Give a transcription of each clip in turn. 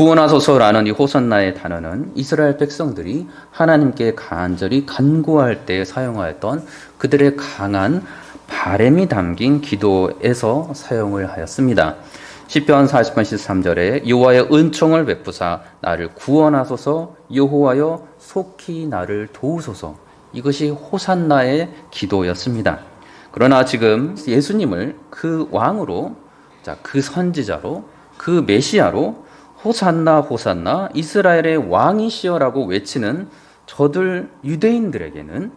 구원하소서라는 이 호산나의 단어는 이스라엘 백성들이 하나님께 간절히 간구할 때 사용하였던 그들의 강한 바램이 담긴 기도에서 사용을 하였습니다. 시편 40편 13절에 여호와의 은총을 베푸사 나를 구원하소서 여호와여 속히 나를 도우소서 이것이 호산나의 기도였습니다. 그러나 지금 예수님을 그 왕으로 자, 그 선지자로 그 메시아로 호산나 호산나 이스라엘의 왕이시여라고 외치는 저들 유대인들에게는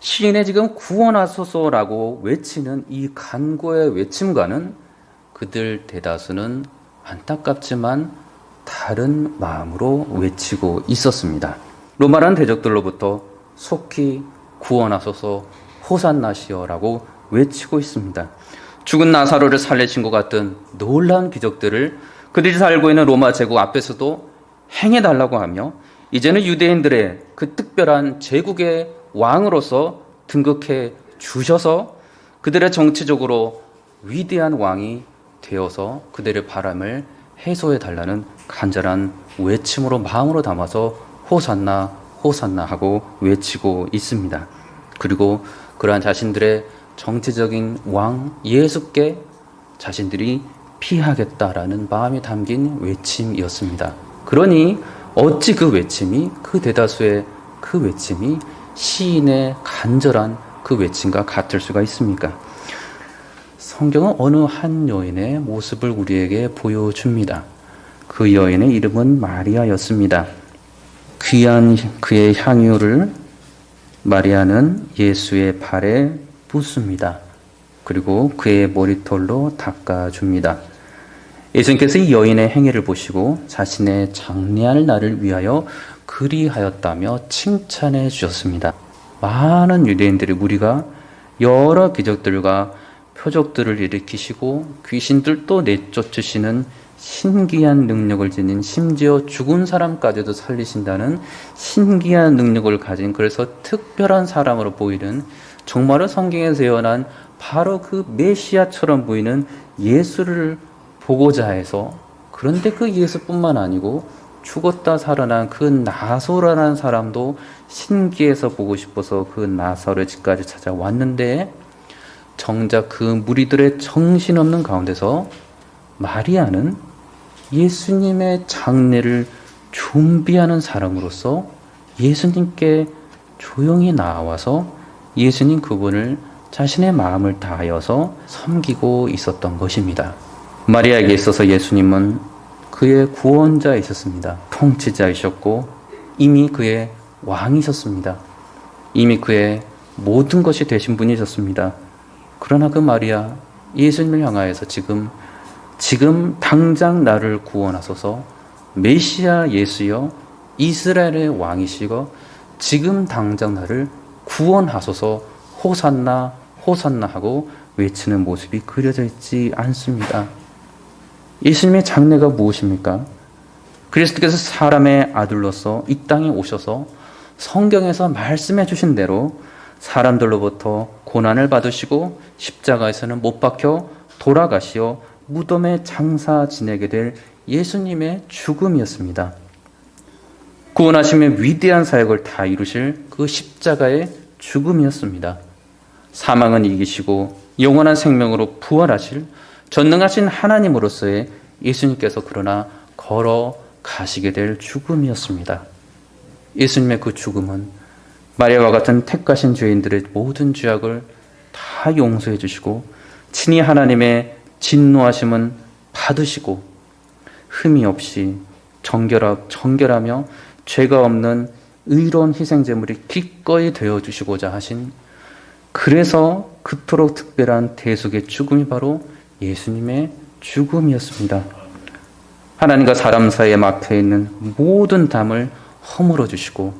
시인의 지금 구원하소서라고 외치는 이 간구의 외침과는 그들 대다수는 안타깝지만 다른 마음으로 외치고 있었습니다. 로마란 대적들로부터 속히 구원하소서 호산나시여라고 외치고 있습니다. 죽은 나사로를 살리신 것 같은 놀라운 기적들을 그들이 살고 있는 로마 제국 앞에서도 행해달라고 하며 이제는 유대인들의 그 특별한 제국의 왕으로서 등극해 주셔서 그들의 정치적으로 위대한 왕이 되어서 그들의 바람을 해소해 달라는 간절한 외침으로 마음으로 담아서 호산나 호산나 하고 외치고 있습니다. 그리고 그러한 자신들의 정치적인 왕 예수께 자신들이 피하겠다라는 마음이 담긴 외침이었습니다. 그러니 어찌 그 외침이 그 대다수의 그 외침이 시인의 간절한 그 외침과 같을 수가 있습니까? 성경은 어느 한 여인의 모습을 우리에게 보여줍니다. 그 여인의 이름은 마리아였습니다. 귀한 그의 향유를 마리아는 예수의 발에 붓습니다. 그리고 그의 머리털로 닦아줍니다. 예수님께서 이 여인의 행위를 보시고 자신의 장례할 날을 위하여 그리하였다며 칭찬해 주셨습니다. 많은 유대인들이 무리가 여러 기적들과 표적들을 일으키시고 귀신들도 내쫓으시는 신기한 능력을 지닌 심지어 죽은 사람까지도 살리신다는 신기한 능력을 가진 그래서 특별한 사람으로 보이는 정말로 성경에서 예언한 바로 그 메시아처럼 보이는 예수를 보고자 해서 그런데 그 예수뿐만 아니고 죽었다 살아난 그 나소라는 사람도 신기해서 보고 싶어서 그 나사로의 집까지 찾아왔는데 정작 그 무리들의 정신없는 가운데서 마리아는 예수님의 장례를 준비하는 사람으로서 예수님께 조용히 나와서 예수님 그분을 자신의 마음을 다하여서 섬기고 있었던 것입니다. 마리아에게 있어서 예수님은 그의 구원자이셨습니다. 통치자이셨고 이미 그의 왕이셨습니다. 이미 그의 모든 것이 되신 분이셨습니다. 그러나 그 마리아 예수님을 향하여서 지금 지금 당장 나를 구원하소서 메시아 예수여 이스라엘의 왕이시고 지금 당장 나를 구원하소서 호산나 호산나 하고 외치는 모습이 그려져 있지 않습니다. 예수님의 장래가 무엇입니까? 그리스도께서 사람의 아들로서 이 땅에 오셔서 성경에서 말씀해 주신 대로 사람들로부터 고난을 받으시고 십자가에서는 못 박혀 돌아가시어 무덤에 장사 지내게 될 예수님의 죽음이었습니다. 구원하심의 위대한 사역을 다 이루실 그 십자가의 죽음이었습니다. 사망은 이기시고 영원한 생명으로 부활하실 전능하신 하나님으로서의 예수님께서 그러나 걸어 가시게 될 죽음이었습니다. 예수님의 그 죽음은 마리아와 같은 택하신 죄인들의 모든 죄악을 다 용서해 주시고 친히 하나님의 진노하심은 받으시고 흠이 없이 정결하, 정결하며 죄가 없는 의로운 희생 제물이 기꺼이 되어 주시고자 하신 그래서 그토록 특별한 대속의 죽음이 바로 예수님의 죽음이었습니다. 하나님과 사람 사이에 막혀 있는 모든 담을 허물어 주시고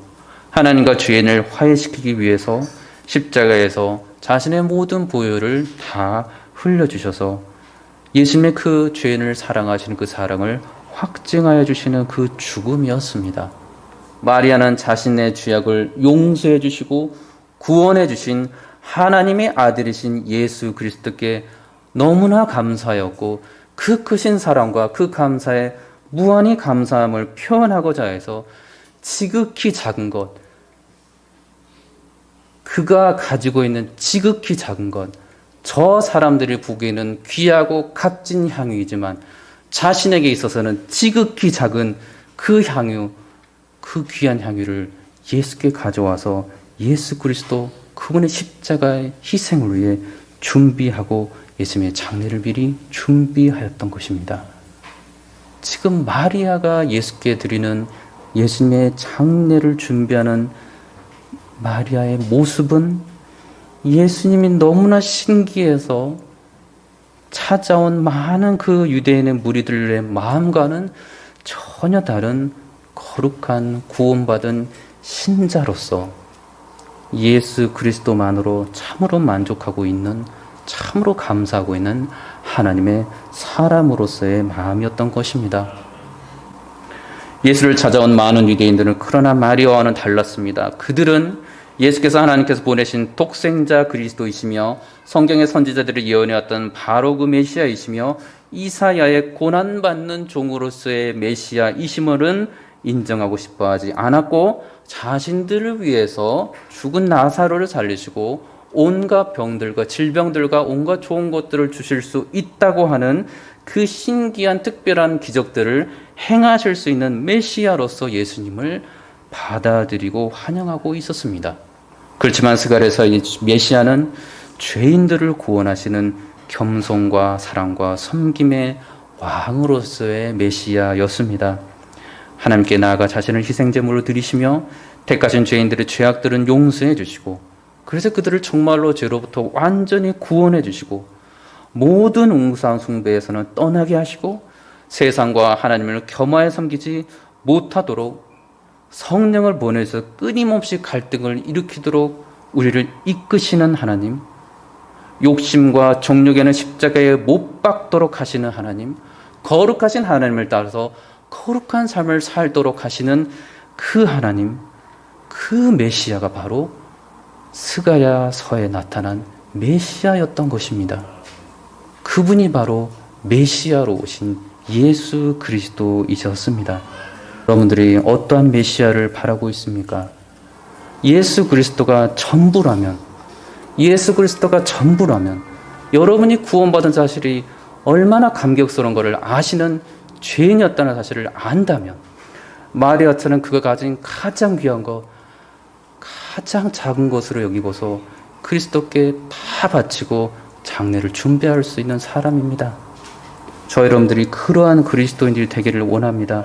하나님과 죄인을 화해시키기 위해서 십자가에서 자신의 모든 보혈을 다 흘려 주셔서 예수님의 그 죄인을 사랑하시는 그 사랑을 확증하여 주시는 그 죽음이었습니다. 마리아는 자신의 죄악을 용서해 주시고 구원해 주신 하나님의 아들이신 예수 그리스도께 너무나 감사하였고 그 크신 사랑과 그 감사의 무한히 감사함을 표현하고자 해서 지극히 작은 것, 그가 가지고 있는 지극히 작은 것, 저 사람들이 보기에는 귀하고 값진 향유이지만 자신에게 있어서는 지극히 작은 그 향유, 그 귀한 향유를 예수께 가져와서 예수 그리스도 그분의 십자가의 희생을 위해 준비하고 예수님의 장례를 미리 준비하였던 것입니다. 지금 마리아가 예수께 드리는 예수님의 장례를 준비하는 마리아의 모습은 예수님이 너무나 신기해서 찾아온 많은 그 유대인의 무리들의 마음과는 전혀 다른 거룩한 구원받은 신자로서 예수 그리스도만으로 참으로 만족하고 있는 참으로 감사하고 있는 하나님의 사람으로서의 마음이었던 것입니다. 예수를 찾아온 많은 유대인들은 그러나 마리아와는 달랐습니다. 그들은 예수께서 하나님께서 보내신 독생자 그리스도이시며 성경의 선지자들을 예언해왔던 바로 그 메시아이시며 이사야의 고난받는 종으로서의 메시아이심을 인정하고 싶어 하지 않았고 자신들을 위해서 죽은 나사로를 살리시고 온갖 병들과 질병들과 온갖 좋은 것들을 주실 수 있다고 하는 그 신기한 특별한 기적들을 행하실 수 있는 메시아로서 예수님을 받아들이고 환영하고 있었습니다. 그렇지만 스갈에서 이 메시아는 죄인들을 구원하시는 겸손과 사랑과 섬김의 왕으로서의 메시아였습니다. 하나님께 나아가 자신을 희생제물로 드리시며 택하신 죄인들의 죄악들은 용서해 주시고 그래서 그들을 정말로 죄로부터 완전히 구원해 주시고 모든 웅상 숭배에서는 떠나게 하시고 세상과 하나님을 겸하여 섬기지 못하도록 성령을 보내서 끊임없이 갈등을 일으키도록 우리를 이끄시는 하나님, 욕심과 정욕에는 십자가에 못 박도록 하시는 하나님, 거룩하신 하나님을 따라서 거룩한 삶을 살도록 하시는 그 하나님, 그 메시아가 바로 스가야서에 나타난 메시아였던 것입니다. 그분이 바로 메시아로 오신 예수 그리스도이셨습니다. 여러분들이 어떠한 메시아를 바라고 있습니까? 예수 그리스도가 전부라면, 예수 그리스도가 전부라면, 여러분이 구원받은 사실이 얼마나 감격스러운 것을 아시는 죄인이었다는 사실을 안다면, 마리아처럼 그가 가진 가장 귀한 것, 가장 작은 것으로 여기고서 그리스도께 다 바치고 장례를 준비할 수 있는 사람입니다. 저 여러분들이 그러한 그리스도인들이 되기를 원합니다.